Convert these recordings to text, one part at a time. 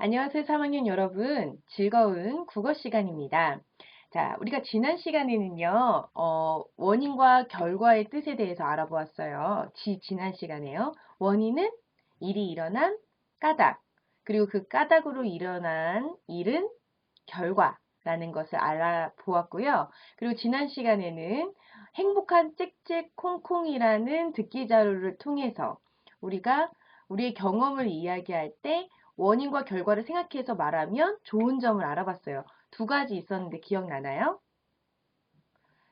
안녕하세요, 3학년 여러분. 즐거운 국어 시간입니다. 자, 우리가 지난 시간에는요, 어, 원인과 결과의 뜻에 대해서 알아보았어요. 지, 지난 시간에요. 원인은 일이 일어난 까닭, 그리고 그 까닭으로 일어난 일은 결과라는 것을 알아보았고요. 그리고 지난 시간에는 행복한 짹짹 콩콩이라는 듣기 자료를 통해서 우리가 우리의 경험을 이야기할 때 원인과 결과를 생각해서 말하면 좋은 점을 알아봤어요. 두 가지 있었는데 기억나나요?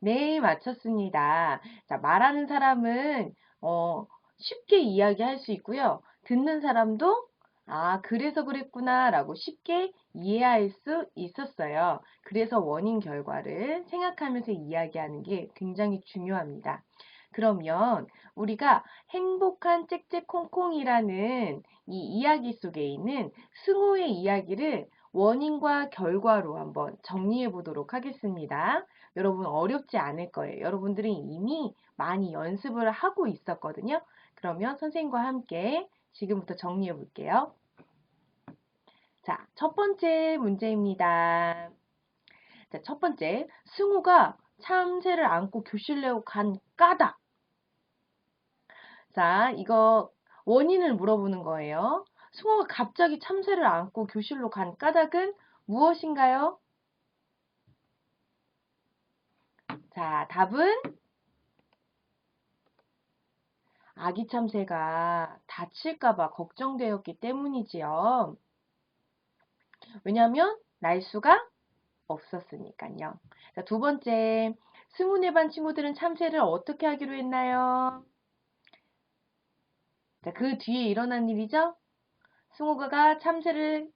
네, 맞췄습니다. 자, 말하는 사람은 어, 쉽게 이야기할 수 있고요. 듣는 사람도 아, 그래서 그랬구나 라고 쉽게 이해할 수 있었어요. 그래서 원인 결과를 생각하면서 이야기하는 게 굉장히 중요합니다. 그러면 우리가 행복한 짹짹콩콩이라는 이 이야기 속에 있는 승우의 이야기를 원인과 결과로 한번 정리해 보도록 하겠습니다. 여러분 어렵지 않을 거예요. 여러분들은 이미 많이 연습을 하고 있었거든요. 그러면 선생님과 함께 지금부터 정리해 볼게요. 자, 첫 번째 문제입니다. 자, 첫 번째, 승우가 참새를 안고 교실 내로 간 까닭. 자, 이거 원인을 물어보는 거예요. 승호가 갑자기 참새를 안고 교실로 간 까닭은 무엇인가요? 자, 답은 아기 참새가 다칠까봐 걱정되었기 때문이지요. 왜냐하면 날수가 없었으니까요. 자, 두 번째, 승훈의 반 친구들은 참새를 어떻게 하기로 했나요? 자, 그 뒤에 일어난 일이죠? 승호가 참새를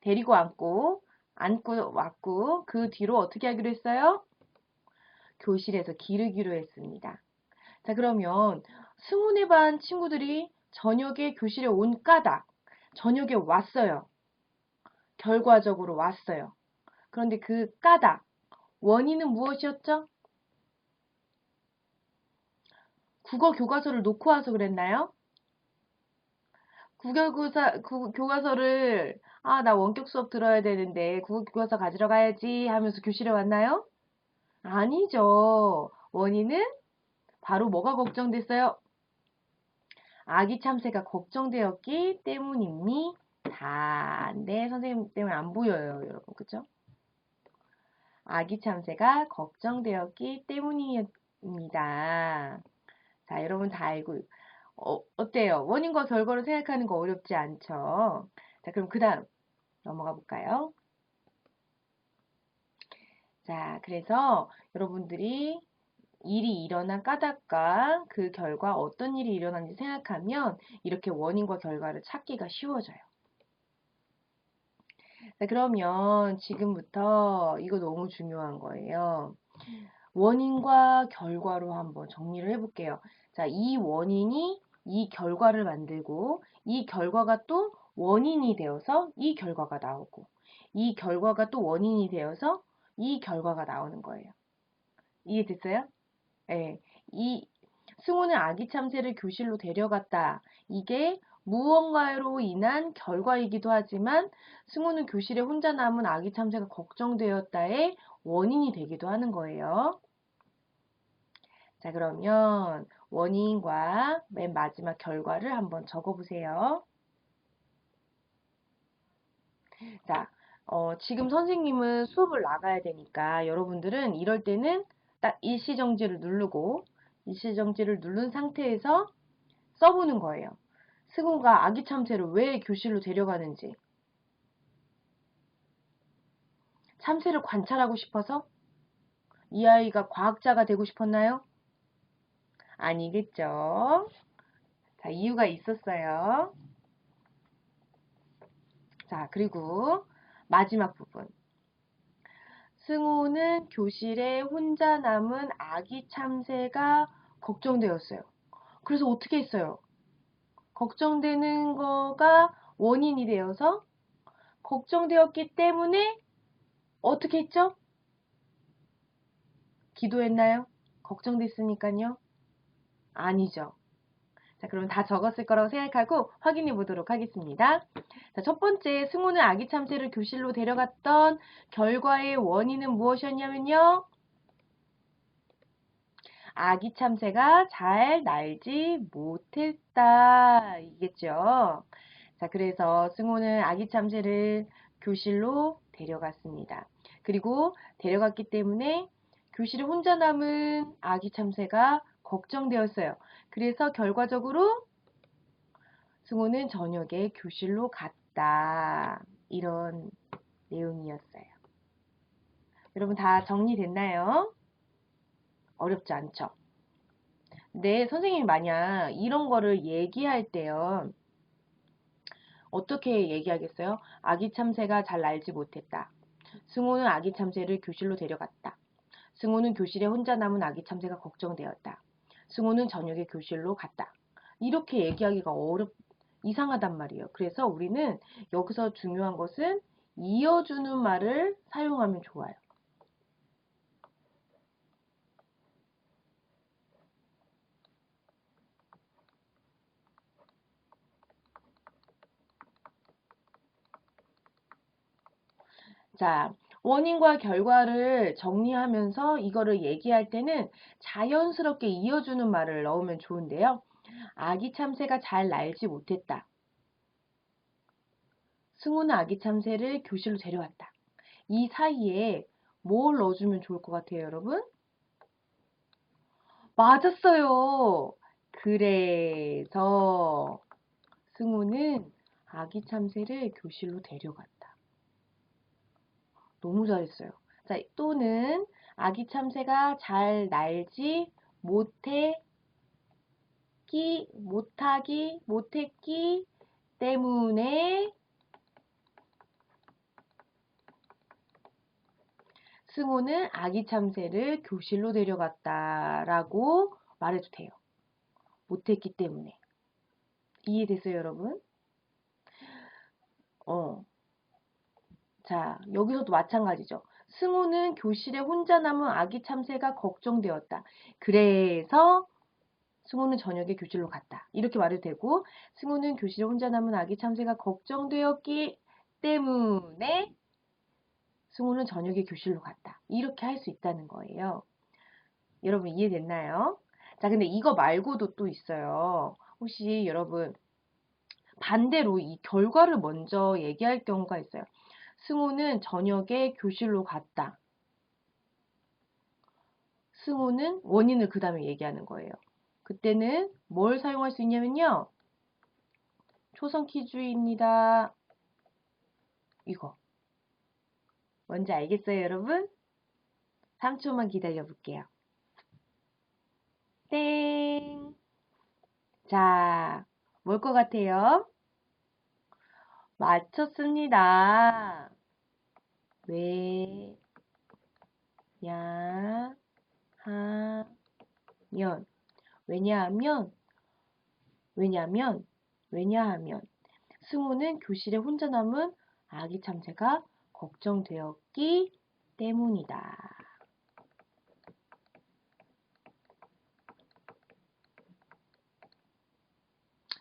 데리고 앉고, 안고 왔고, 그 뒤로 어떻게 하기로 했어요? 교실에서 기르기로 했습니다. 자, 그러면 승훈의 반 친구들이 저녁에 교실에 온 까닭, 저녁에 왔어요. 결과적으로 왔어요. 그런데 그 까닭, 원인은 무엇이었죠? 국어 교과서를 놓고 와서 그랬나요? 국어교사, 구, 교과서를, 아, 나 원격 수업 들어야 되는데, 국어 교과서 가지러 가야지 하면서 교실에 왔나요? 아니죠. 원인은 바로 뭐가 걱정됐어요? 아기 참새가 걱정되었기 때문입니다. 네, 선생님 때문에 안 보여요, 여러분. 그죠? 아기 참새가 걱정되었기 때문입니다. 자, 여러분 다 알고 어, 어때요? 원인과 결과를 생각하는 거 어렵지 않죠? 자, 그럼 그 다음 넘어가 볼까요? 자, 그래서 여러분들이 일이 일어난 까닭과 그 결과 어떤 일이 일어났는지 생각하면 이렇게 원인과 결과를 찾기가 쉬워져요. 자, 그러면 지금부터 이거 너무 중요한 거예요. 원인과 결과로 한번 정리를 해볼게요. 자, 이 원인이 이 결과를 만들고 이 결과가 또 원인이 되어서 이 결과가 나오고 이 결과가 또 원인이 되어서 이 결과가 나오는 거예요. 이해됐어요? 네. 이 승우는 아기 참새를 교실로 데려갔다. 이게 무언가로 인한 결과이기도 하지만 승우는 교실에 혼자 남은 아기 참새가 걱정되었다의 원인이 되기도 하는 거예요. 자, 그러면 원인과 맨 마지막 결과를 한번 적어보세요. 자, 어, 지금 선생님은 수업을 나가야 되니까 여러분들은 이럴 때는 딱 일시정지를 누르고 일시정지를 누른 상태에서 써보는 거예요. 승우가 아기 참새를 왜 교실로 데려가는지 참새를 관찰하고 싶어서 이 아이가 과학자가 되고 싶었나요? 아니겠죠. 자, 이유가 있었어요. 자, 그리고 마지막 부분. 승호는 교실에 혼자 남은 아기 참새가 걱정되었어요. 그래서 어떻게 했어요? 걱정되는 거가 원인이 되어서 걱정되었기 때문에 어떻게 했죠? 기도했나요? 걱정됐으니까요. 아니죠. 자, 그럼 다 적었을 거라고 생각하고 확인해 보도록 하겠습니다. 자, 첫 번째, 승우는 아기 참새를 교실로 데려갔던 결과의 원인은 무엇이었냐면요. 아기 참새가 잘 날지 못했다. 이겠죠. 자, 그래서 승우는 아기 참새를 교실로 데려갔습니다. 그리고 데려갔기 때문에 교실에 혼자 남은 아기 참새가 걱정되었어요. 그래서 결과적으로 승우는 저녁에 교실로 갔다. 이런 내용이었어요. 여러분 다 정리됐나요? 어렵지 않죠? 네, 선생님이 만약 이런 거를 얘기할 때요. 어떻게 얘기하겠어요? 아기 참새가 잘 날지 못했다. 승우는 아기 참새를 교실로 데려갔다. 승우는 교실에 혼자 남은 아기 참새가 걱정되었다. 승우는 저녁에 교실로 갔다. 이렇게 얘기하기가 어렵, 이상하단 말이에요. 그래서 우리는 여기서 중요한 것은 이어주는 말을 사용하면 좋아요. 자, 원인과 결과를 정리하면서 이거를 얘기할 때는 자연스럽게 이어주는 말을 넣으면 좋은데요. 아기 참새가 잘 날지 못했다. 승우는 아기 참새를 교실로 데려왔다. 이 사이에 뭘 넣어주면 좋을 것 같아요, 여러분? 맞았어요. 그래서 승우는 아기 참새를 교실로 데려갔다. 너무 잘했어요. 자, 또는 아기 참새가 잘 날지 못해 기 못하기 못했기 때문에 승우는 아기 참새를 교실로 데려갔다라고 말해도 돼요. 못했기 때문에. 이해됐어요, 여러분? 어. 자, 여기서도 마찬가지죠. 승우는 교실에 혼자 남은 아기 참새가 걱정되었다. 그래서 승우는 저녁에 교실로 갔다. 이렇게 말해도 되고, 승우는 교실에 혼자 남은 아기 참새가 걱정되었기 때문에 승우는 저녁에 교실로 갔다. 이렇게 할 수 있다는 거예요. 여러분 이해됐나요? 자, 근데 이거 말고도 또 있어요. 혹시 여러분 반대로 이 결과를 먼저 얘기할 경우가 있어요. 승우는 저녁에 교실로 갔다. 승우는 원인을 그 다음에 얘기하는 거예요. 그때는 뭘 사용할 수 있냐면요. 초성 퀴즈입니다. 이거. 뭔지 알겠어요, 여러분? 3초만 기다려 볼게요. 땡. 자, 뭘 것 같아요? 맞췄습니다. 왜, 야, 하, 면. 왜냐하면, 왜냐하면, 왜냐하면, 승우는 교실에 혼자 남은 아기 참새가 걱정되었기 때문이다.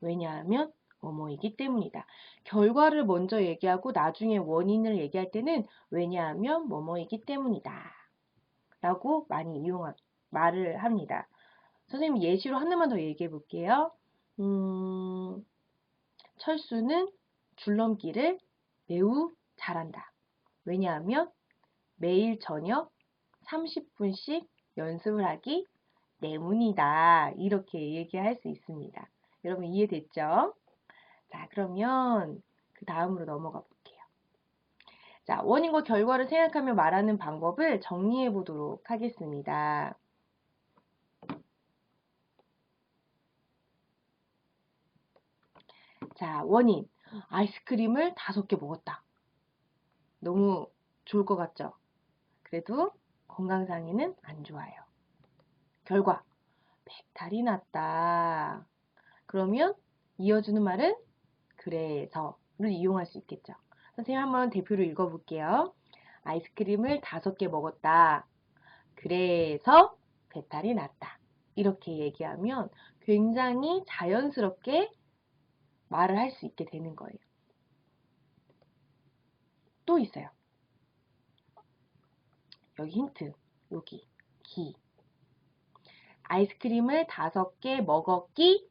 왜냐하면 뭐뭐이기 때문이다. 결과를 먼저 얘기하고 나중에 원인을 얘기할 때는 왜냐하면 뭐뭐이기 때문이다. 라고 많이 이용, 말을 합니다. 선생님 예시로 하나만 더 얘기해 볼게요. 음, 철수는 줄넘기를 매우 잘한다. 왜냐하면 매일 저녁 30분씩 연습을 하기 때문이다. 이렇게 얘기할 수 있습니다. 여러분 이해됐죠? 자, 그러면 그 다음으로 넘어가 볼게요. 자, 원인과 결과를 생각하며 말하는 방법을 정리해 보도록 하겠습니다. 자, 원인. 아이스크림을 다섯 개 먹었다. 너무 좋을 것 같죠? 그래도 건강상에는 안 좋아요. 결과. 배탈이 났다. 그러면 이어주는 말은 그래서를 이용할 수 있겠죠. 선생님 한번 대표로 읽어볼게요. 아이스크림을 다섯 개 먹었다. 그래서 배탈이 났다. 이렇게 얘기하면 굉장히 자연스럽게 말을 할 수 있게 되는 거예요. 또 있어요. 여기 힌트. 여기. 기. 아이스크림을 다섯 개 먹었기?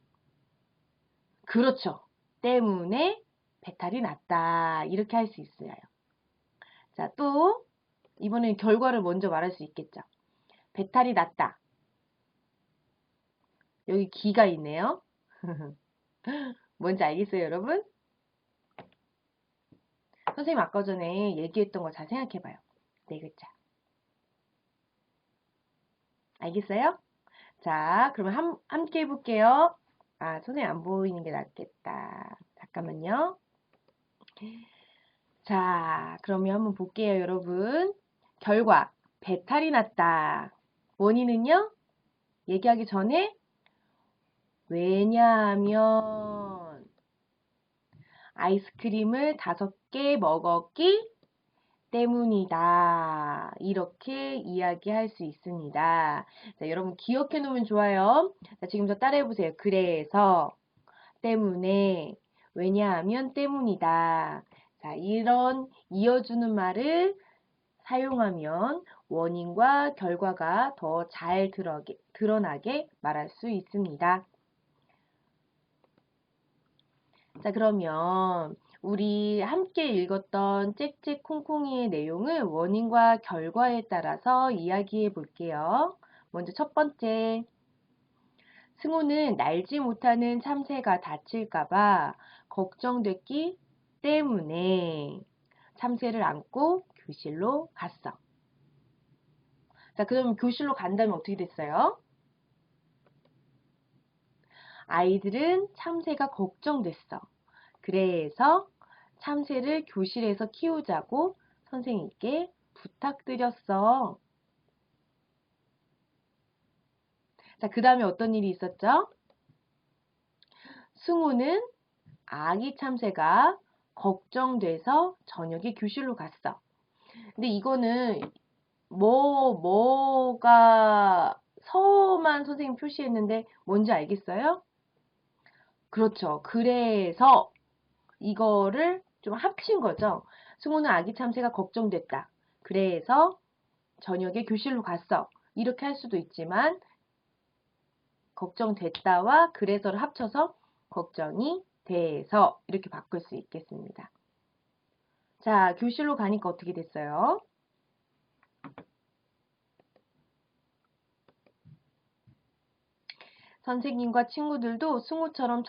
그렇죠. 때문에 배탈이 났다. 이렇게 할 수 있어요. 자, 또 이번엔 결과를 먼저 말할 수 있겠죠. 배탈이 났다. 여기 기가 있네요. 뭔지 알겠어요, 여러분? 선생님 아까 전에 얘기했던 거 잘 생각해봐요. 네 글자. 알겠어요? 자, 그러면 함, 함께 해볼게요. 아, 선생님 안 보이는 게 낫겠다. 잠깐만요. 자, 그러면 한번 볼게요, 여러분. 결과, 배탈이 났다. 원인은요? 얘기하기 전에 왜냐하면 아이스크림을 다섯 개 먹었기 때문이다. 이렇게 이야기할 수 있습니다. 자, 여러분 기억해 놓으면 좋아요. 자, 지금부터 따라해 보세요. 그래서 때문에 왜냐하면 때문이다. 자, 이런 이어주는 말을 사용하면 원인과 결과가 더 잘 드러나게 말할 수 있습니다. 자, 그러면 우리 함께 읽었던 짹짹콩콩이의 내용을 원인과 결과에 따라서 이야기해 볼게요. 먼저 첫 번째. 승우는 날지 못하는 참새가 다칠까봐 걱정됐기 때문에 참새를 안고 교실로 갔어. 자, 그럼 교실로 간다면 어떻게 됐어요? 아이들은 참새가 걱정됐어. 그래서 참새를 교실에서 키우자고 선생님께 부탁드렸어. 자, 그 다음에 어떤 일이 있었죠? 승우는 아기 참새가 걱정돼서 저녁에 교실로 갔어. 근데 이거는 뭐, 뭐가 서만 선생님 표시했는데 뭔지 알겠어요? 그렇죠. 그래서 이거를 좀 합친 거죠. 승우는 아기 참새가 걱정됐다. 그래서 저녁에 교실로 갔어. 이렇게 할 수도 있지만 걱정됐다와 그래서를 합쳐서 걱정이 돼서 이렇게 바꿀 수 있겠습니다. 자, 교실로 가니까 어떻게 됐어요? 선생님과 친구들도 승우처럼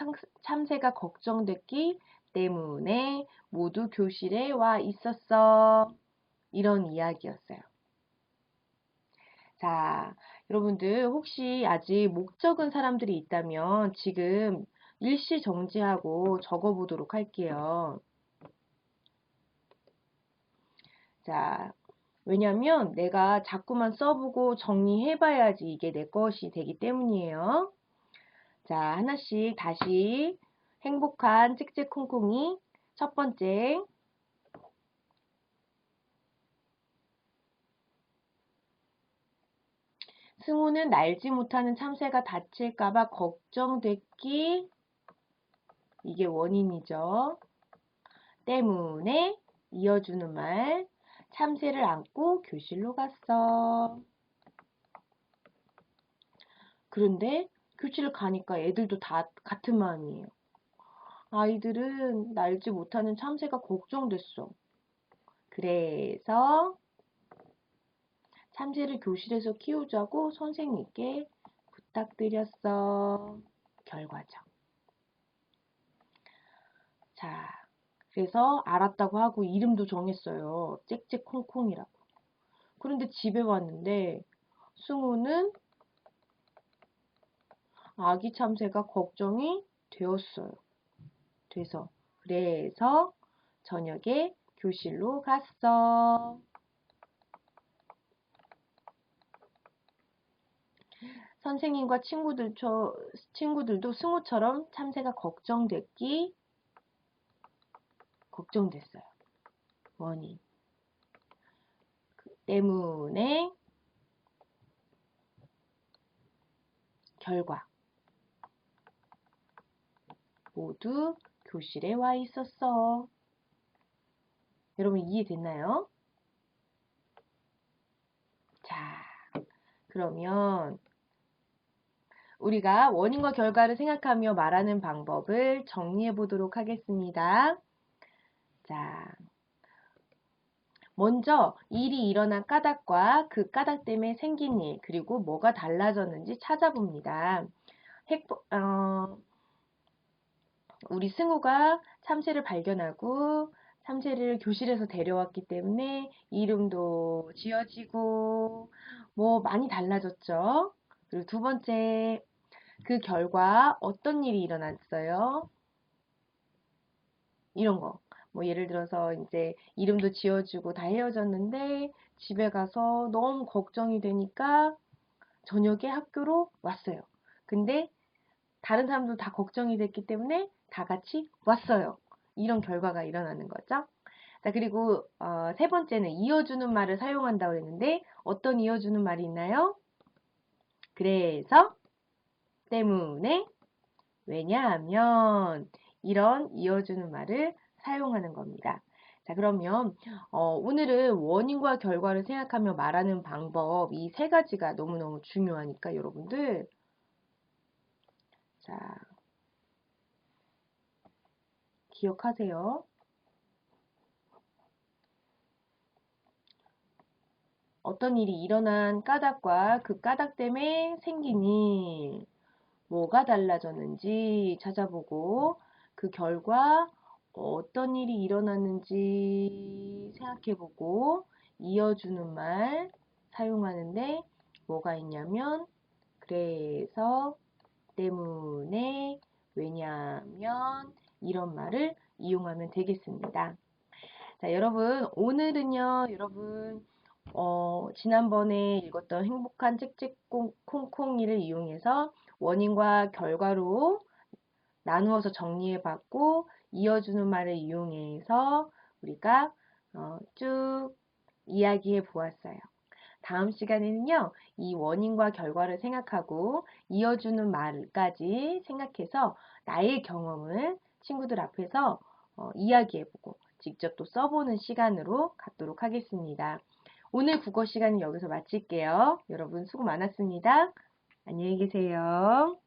참새가 걱정됐기 때문에 모두 교실에 와 있었어. 이런 이야기였어요. 자, 여러분들 혹시 아직 목 적은 사람들이 있다면 지금 일시 정지하고 적어보도록 할게요. 자, 왜냐면 내가 자꾸만 써보고 정리해봐야지 이게 내 것이 되기 때문이에요. 자, 하나씩 다시 행복한 찍찍콩콩이 첫 번째 승우는 날지 못하는 참새가 다칠까봐 걱정됐기 이게 원인이죠. 때문에 이어주는 말 참새를 안고 교실로 갔어. 그런데 교실을 가니까 애들도 다 같은 마음이에요. 아이들은 날지 못하는 참새가 걱정됐어. 그래서 참새를 교실에서 키우자고 선생님께 부탁드렸어. 결과죠. 자, 그래서 알았다고 하고 이름도 정했어요. 짹짹콩콩이라고. 그런데 집에 왔는데 승우는 아기 참새가 걱정이 되었어요. 돼서 그래서 저녁에 교실로 갔어. 선생님과 친구들, 저, 친구들도 승우처럼 참새가 걱정됐기 걱정됐어요. 원인. 그 때문에 결과. 모두 교실에 와 있었어. 여러분 이해됐나요? 자, 그러면 우리가 원인과 결과를 생각하며 말하는 방법을 정리해 보도록 하겠습니다. 자, 먼저 일이 일어난 까닭과 그 까닭 때문에 생긴 일, 그리고 뭐가 달라졌는지 찾아봅니다. 핵, 어, 우리 승우가 참새를 발견하고 참새를 교실에서 데려왔기 때문에 이름도 지어지고 뭐 많이 달라졌죠. 그리고 두 번째, 그 결과 어떤 일이 일어났어요? 이런 거. 뭐 예를 들어서 이제 이름도 지어주고 다 헤어졌는데 집에 가서 너무 걱정이 되니까 저녁에 학교로 왔어요. 근데 다른 사람도 다 걱정이 됐기 때문에 다 같이 왔어요. 이런 결과가 일어나는 거죠. 자, 그리고 어, 세 번째는 이어주는 말을 사용한다고 했는데 어떤 이어주는 말이 있나요? 그래서 때문에 왜냐하면 이런 이어주는 말을 사용하는 겁니다. 자, 그러면 어, 오늘은 원인과 결과를 생각하며 말하는 방법 이 세 가지가 너무너무 중요하니까 여러분들 자 기억하세요. 어떤 일이 일어난 까닭과 그 까닭 때문에 생긴 일, 뭐가 달라졌는지 찾아보고 그 결과 어떤 일이 일어났는지 생각해보고 이어주는 말 사용하는데 뭐가 있냐면 그래서 때문에 왜냐면 이런 말을 이용하면 되겠습니다. 자, 여러분 오늘은요, 여러분 어, 지난번에 읽었던 행복한 칙칙콩콩이를 이용해서 원인과 결과로 나누어서 정리해 봤고 이어주는 말을 이용해서 우리가 어, 쭉 이야기해 보았어요. 다음 시간에는요, 이 원인과 결과를 생각하고 이어주는 말까지 생각해서 나의 경험을 친구들 앞에서 어, 이야기해보고 직접 또 써보는 시간으로 갖도록 하겠습니다. 오늘 국어 시간은 여기서 마칠게요. 여러분 수고 많았습니다. 안녕히 계세요.